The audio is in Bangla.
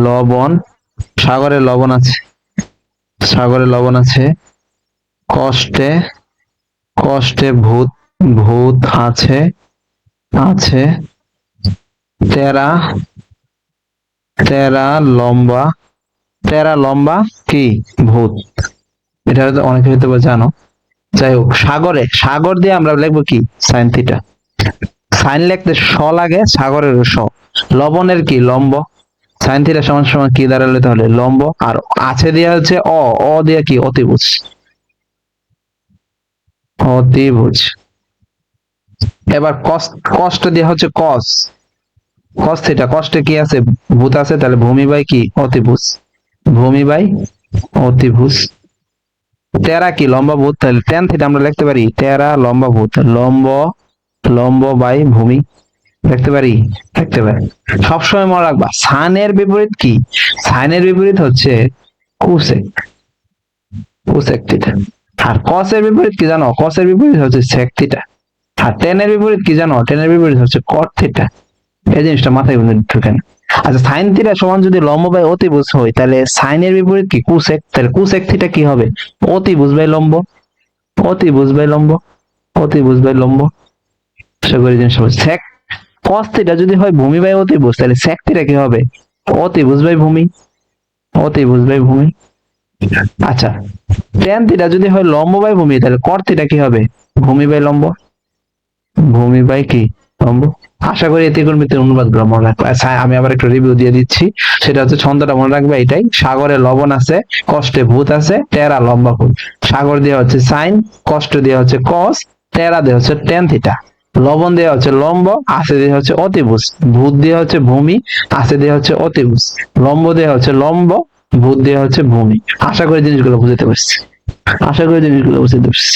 লবণ, সাগরে লবণ আছে। সাগরে লবণ আছে। কষ্টে কষ্টে ভূত ভূত আছে আছে। তেরা তেরা লম্বা। তেরা লম্বা কি? ভূত। এটা হয়তো অনেকে হয়তো জানো। যাই হোক, সাগরে, সাগর দিয়ে আমরা লিখব কি? Sine theta. সাইন লিখতে স লাগে সাগরের স। লবণের কি? লম্ব। সাইন থিটা সমান সমান কি দাঁড়ালে তাহলে? লম্ব। আর আছে দেওয়া হচ্ছে অ। অ দিয়ে কি? অতিভুজ। অতিভুজ। এবার কষ্ট কষ্ট দিয়ে হচ্ছে কস কস থিটা কষ্টে কি আছে? ভূত আছে? তাহলে ভূমি বাই কি? অতিভুজ। ভূমি বাই অতিভুজ। তেরা কি? লম্বা ভূত। তাহলে টেন থিটা আমরা লিখতে পারি তেরা লম্বা ভূত। লম্ব লম্ব বাই ভূমি। লিখতে পারি? লিখতে পারি। সবসময় মনে রাখবা সাইনের বিপরীত কি? সাইনের বিপরীত হচ্ছে কুসেক কুসেক আর কসের বিপরীত কি জানো? কসের বিপরীত হচ্ছে সেক আর টেনের বিপরীত কি জানো? টেনের বিপরীত হচ্ছে কট এই জিনিসটা মাথায় ঢুকে না আচ্ছা সাইন থিটা সমান যদি লম্ব বাই অতিভুজ হয়, তাহলে সাইনের বিপরীত কি? কুসেক তাহলে কুসেক থিটা কি হবে? অতিভুজ বাই লম্ব। অতিভুজ বাই লম্ব। অতিভুজ বাই লম্ব। আশা জিনিস সেক কস থিটা যদি হয় ভূমি বাই অতিভুজ তাহলে সেক থিটা কি হবে? অতিভুজ বাই ভূমি। অতিভুজ বাই ভূমি। আচ্ছা টেন থিটা যদি হয় লম্ব বাই ভূমি, তাহলে কট থিটা কি হবে? ভূমি বাই লম্ব। ভূমি বাই কি? লম্ব। আশা করি এতে কর্মীতে অনুবাদগুলো মনে রাখবে। আচ্ছা আমি আবার একটা রিভিউ দিয়ে দিচ্ছি। সেটা হচ্ছে ছন্দটা মনে রাখবে এটাই। সাগরে লবণ আছে, কষ্টে ভূত আছে টেরা লম্বা ভূত। সাগর দিয়ে হচ্ছে সাইন, কষ্ট দিয়ে হচ্ছে কস টেরা দিয়ে হচ্ছে টেন থিটা। লবণ দেওয়া হচ্ছে লম্ব আছে দেওয়া হচ্ছে অতিভুজ। ভূত দেওয়া হচ্ছে ভূমি আছে দেওয়া হচ্ছে অতিভুজ। লম্ব দেওয়া হচ্ছে লম্ব, ভূত দেওয়া হচ্ছে ভূমি। আশা করি জিনিসগুলো বুঝতে পারছি। আশা করি জিনিসগুলো বুঝতে পারছি।